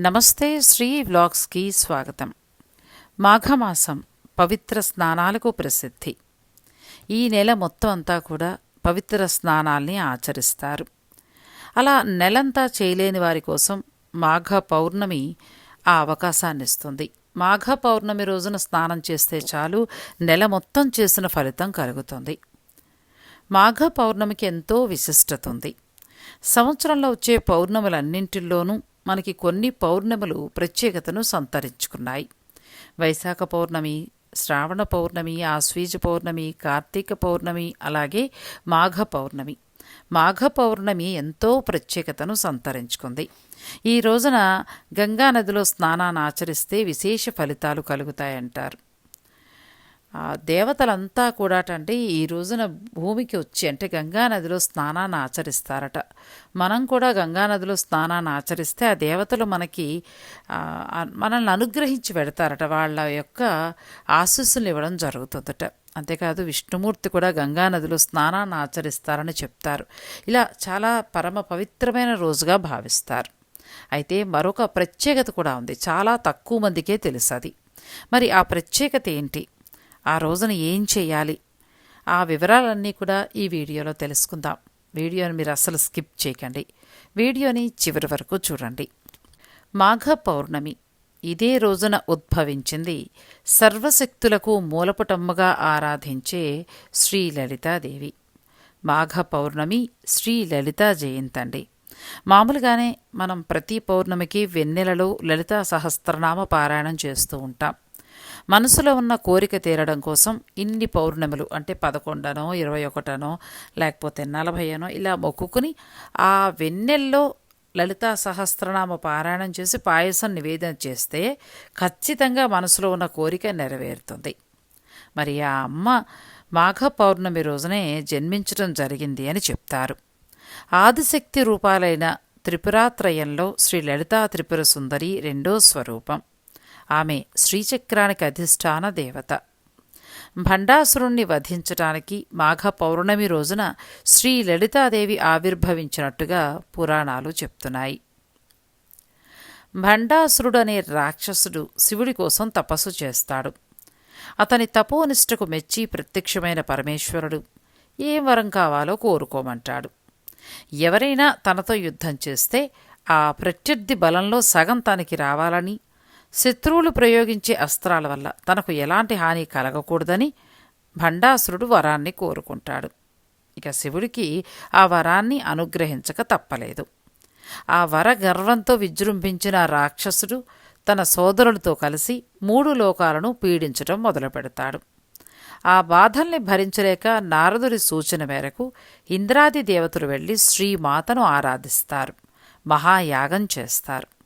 నమస్తే శ్రీ వ్లాగ్స్కి స్వాగతం. మాఘమాసం పవిత్ర స్నానాలకు ప్రసిద్ధి. ఈ నెల మొత్తం అంతా కూడా పవిత్ర స్నానాల్ని ఆచరిస్తారు. అలా నెలంతా చేయలేని వారి కోసం మాఘ పౌర్ణమి ఆ అవకాశాన్ని ఇస్తుంది. మాఘ పౌర్ణమి రోజున స్నానం చేస్తే చాలు నెల మొత్తం చేసిన ఫలితం కలుగుతుంది. మాఘ పౌర్ణమికి ఎంతో విశిష్టత ఉంది. సంవత్సరంలో వచ్చే పౌర్ణములన్నింటిలోనూ మనకి కొన్ని పౌర్ణములు ప్రత్యేకతను సంతరించుకున్నాయి. వైశాఖ పౌర్ణమి శ్రావణ పౌర్ణమి ఆశ్వీజ పౌర్ణమి కార్తీక పౌర్ణమి అలాగే మాఘ పౌర్ణమి. మాఘ పౌర్ణమి ఎంతో ప్రత్యేకతను సంతరించుకుంది. ఈ రోజున గంగా నదిలో స్నానాన్ని ఆచరిస్తే విశేష ఫలితాలు కలుగుతాయంటారు. ఆ దేవతలంతా కూడాటంటే ఈ రోజున భూమికి వచ్చి అంటే గంగా నదిలో స్నానాన్ని ఆచరిస్తారట. మనం కూడా గంగా నదిలో స్నానాన్ని ఆచరిస్తే ఆ దేవతలు మనకి మనల్ని అనుగ్రహించి పెడతారట. వాళ్ళ యొక్క ఆశీస్సులు ఇవ్వడం జరుగుతుందట. అంతేకాదు విష్ణుమూర్తి కూడా గంగా నదిలో స్నానాన్ని ఆచరిస్తారని చెప్తారు. ఇలా చాలా పరమ పవిత్రమైన రోజుగా భావిస్తారు. అయితే మరొక ప్రత్యేకత కూడా ఉంది. చాలా తక్కువ మందికే తెలుసు అది మరి ఆ ప్రత్యేకత ఏంటి? ఆ రోజున ఏం చేయాలి? ఆ వివరాలన్నీ కూడా ఈ వీడియోలో తెలుసుకుందాం. వీడియోని మీరు అసలు స్కిప్ చేయకండి. వీడియోని చివరి వరకు చూడండి. మాఘ పౌర్ణమి. ఇదే రోజున ఉద్భవించింది సర్వశక్తులకు మూలపుటమ్మగా ఆరాధించే శ్రీ లలితాదేవి మాఘ పౌర్ణమి శ్రీ లలితా జయంతండి. మామూలుగానే మనం ప్రతి పౌర్ణమికి వెన్నెలలో లలితా సహస్రనామ పారాయణం చేస్తూ ఉంటాం. మనసులో ఉన్న కోరిక తీరడం కోసం ఇన్ని పౌర్ణములు అంటే పదకొండనో ఇరవై ఒకటనో లేకపోతే నలభైనో ఇలా మొక్కుకుని ఆ వెన్నెల్లో లలితా సహస్రనామ పారాయణం చేసి పాయసం నివేదన చేస్తే ఖచ్చితంగా మనసులో ఉన్న కోరిక నెరవేరుతుంది. మరి ఆ అమ్మ మాఘ పౌర్ణమి రోజునే జన్మించడం జరిగింది అని చెప్తారు. ఆదిశక్తి రూపాలైన త్రిపురాత్రయంలో శ్రీ లలితా త్రిపుర సుందరి రెండో స్వరూపం. ఆమె శ్రీచక్రానికి అధిష్టాన దేవత. భండాసురుణ్ణి వధించటానికి మాఘ పౌర్ణమి రోజున శ్రీ లలితాదేవి ఆవిర్భవించినట్టుగా పురాణాలు చెప్తున్నాయి. భండాసురుడనే రాక్షసుడు శివుడి కోసం తపస్సు చేస్తాడు. అతని తపోనిష్టకు మెచ్చి ప్రత్యక్షమైన పరమేశ్వరుడు ఏం వరం కావాలో కోరుకోమంటాడు. ఎవరైనా తనతో యుద్ధం చేస్తే ఆ ప్రత్యర్థి బలంలో సగం తనకి రావాలని శత్రువులు ప్రయోగించే అస్త్రాల వల్ల తనకు ఎలాంటి హాని కలగకూడదని భండాసురుడు వరాన్ని కోరుకుంటాడు. ఇక శివుడికి ఆ వరాన్ని అనుగ్రహించక తప్పలేదు. ఆ వర గర్వంతో విజృంభించిన రాక్షసుడు తన సోదరులతో కలిసి మూడు లోకాలను పీడించడం మొదలుపెడతాడు. ఆ బాధల్ని భరించలేక నారదుడి సూచన మేరకు ఇంద్రాది దేవతలు వెళ్ళి శ్రీమాతను ఆరాధిస్తారు. మహాయాగం చేస్తారు.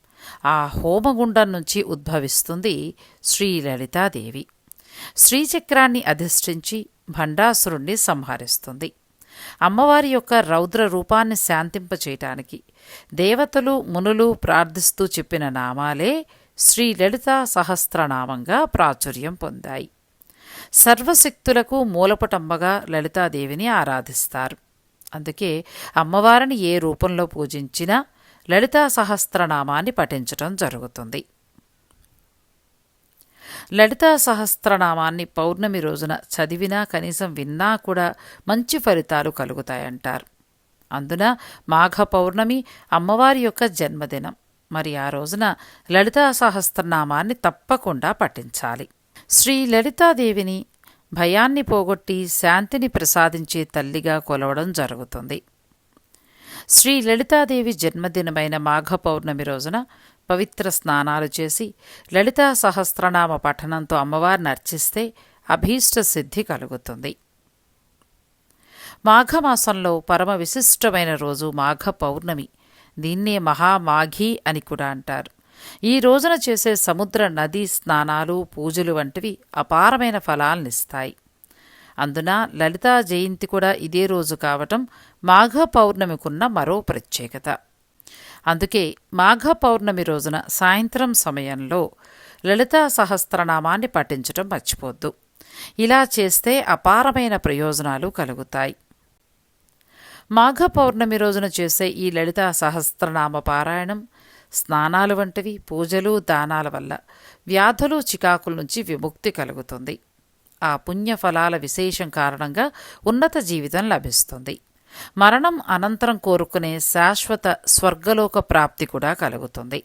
ఆ హోమగుండం నుంచి ఉద్భవిస్తుంది శ్రీ లలితాదేవి శ్రీచక్రాన్ని అధిష్ఠించి భండాసురుణ్ణి సంహరిస్తుంది. అమ్మవారి యొక్క రౌద్ర రూపాన్ని శాంతింపచేయటానికి దేవతలు మునులు ప్రార్థిస్తూ చెప్పిన నామాలే శ్రీ లలితా సహస్రనామంగా ప్రాచుర్యం పొందాయి. సర్వశక్తులకు మూలపటమ్మగా లలితాదేవిని ఆరాధిస్తారు. అందుకే అమ్మవారిని ఏ రూపంలో పూజించినా లలితా సహస్రనామాన్ని పఠించటం జరుగుతుంది. లలితా సహస్రనామాన్ని పౌర్ణమి రోజున చదివినా కనీసం విన్నా కూడా మంచి ఫలితాలు కలుగుతాయంటారు. అందున మాఘ పౌర్ణమి అమ్మవారి యొక్క జన్మదినం. మరి ఆ రోజున లలితా సహస్రనామాన్ని తప్పకుండా పఠించాలి. శ్రీ లలితాదేవిని భయాన్ని పోగొట్టి శాంతిని ప్రసాదించే తల్లిగా కొలవడం జరుగుతుంది. శ్రీ లలితాదేవి జన్మదినమైన మాఘ పౌర్ణమి రోజున పవిత్ర స్నానాలు చేసి లలితా సహస్రనామ పఠనంతో అమ్మవారిని అర్చిస్తే అభీష్ట సిద్ధి కలుగుతుంది. మాఘమాసంలో పరమ విశిష్టమైన రోజు మాఘ పౌర్ణమి దీన్నే మహామాఘి అని కూడా అంటారు. ఈ రోజున చేసే సముద్ర నదీ స్నానాలు పూజలు వంటివి అపారమైన ఫలాలనిస్తాయి. అందున లలితా జయంతి కూడా ఇదే రోజు కావటం మాఘ పౌర్ణమికున్న మరో ప్రత్యేకత. అందుకే మాఘ పౌర్ణమి రోజున సాయంత్రం సమయంలో లలితా సహస్రనామాన్ని పఠించటం మర్చిపోద్దు. ఇలా చేస్తే అపారమైన ప్రయోజనాలు కలుగుతాయి. మాఘ పౌర్ణమి రోజున చేసే ఈ లలితా సహస్రనామ పారాయణం స్నానాలు వంటివి పూజలు దానాల వల్ల వ్యాధులు చికాకుల నుంచి విముక్తి కలుగుతుంది. ఆ పుణ్యఫలాల విశేషం కారణంగా ఉన్నత జీవితం లభిస్తుంది. మరణం అనంతరం కోరుకునే శాశ్వత స్వర్గలోక ప్రాప్తి కూడా కలుగుతుంది.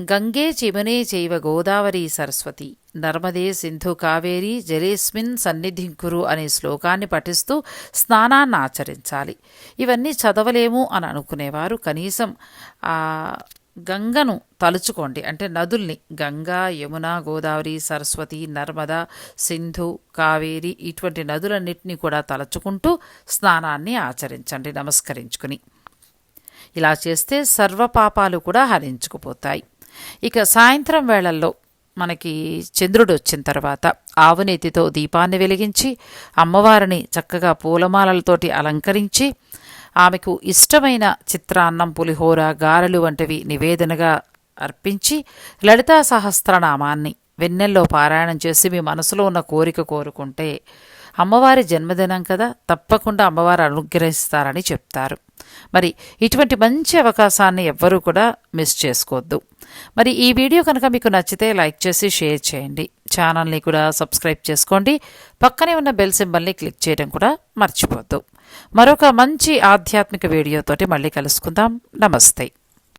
గంగే చిమనే చైవ గోదావరి సరస్వతి. నర్మదే సింధు కావేరి జలేస్మిన్ సన్నిధింకురు అనే శ్లోకాన్ని పఠిస్తూ స్నానాన్ని ఆచరించాలి. ఇవన్నీ చదవలేము అని అనుకునేవారు. కనీసం గంగను తలుచుకోండి. అంటే నదుల్ని గంగా యమున గోదావరి సరస్వతి నర్మద సింధు కావేరి ఇటువంటి నదులన్నింటినీ కూడా తలుచుకుంటూ స్నానాన్ని ఆచరించండి నమస్కరించుకుని. ఇలా చేస్తే సర్వపాపాలు కూడా హరించుకుపోతాయి. ఇక సాయంత్రం వేళల్లో మనకి చంద్రుడు వచ్చిన తర్వాత ఆవునేతితో దీపాన్ని వెలిగించి అమ్మవారిని చక్కగా పూలమాలలతోటి అలంకరించి ఆమెకు ఇష్టమైన చిత్రాన్నం పులిహోర గారెలు వంటివి నివేదనగా అర్పించి లలితా సహస్రనామాన్ని వెన్నెల్లో పారాయణం చేసి మీ మనసులో ఉన్న కోరిక కోరుకుంటే అమ్మవారి జన్మదినం కదా తప్పకుండా అమ్మవారు అనుగ్రహిస్తారని చెప్తారు. మరి ఇటువంటి మంచి అవకాశాన్ని ఎవ్వరూ కూడా మిస్ చేసుకోవద్దు. మరి ఈ వీడియో కనుక మీకు నచ్చితే లైక్ చేసి షేర్ చేయండి. ఛానల్ని కూడా సబ్స్క్రైబ్ చేసుకోండి. పక్కనే ఉన్న బెల్ సింబల్ని క్లిక్ చేయడం కూడా మర్చిపోద్దు. మరొక మంచి ఆధ్యాత్మిక వీడియోతోటి మళ్ళీ కలుసుకుందాం. నమస్తే.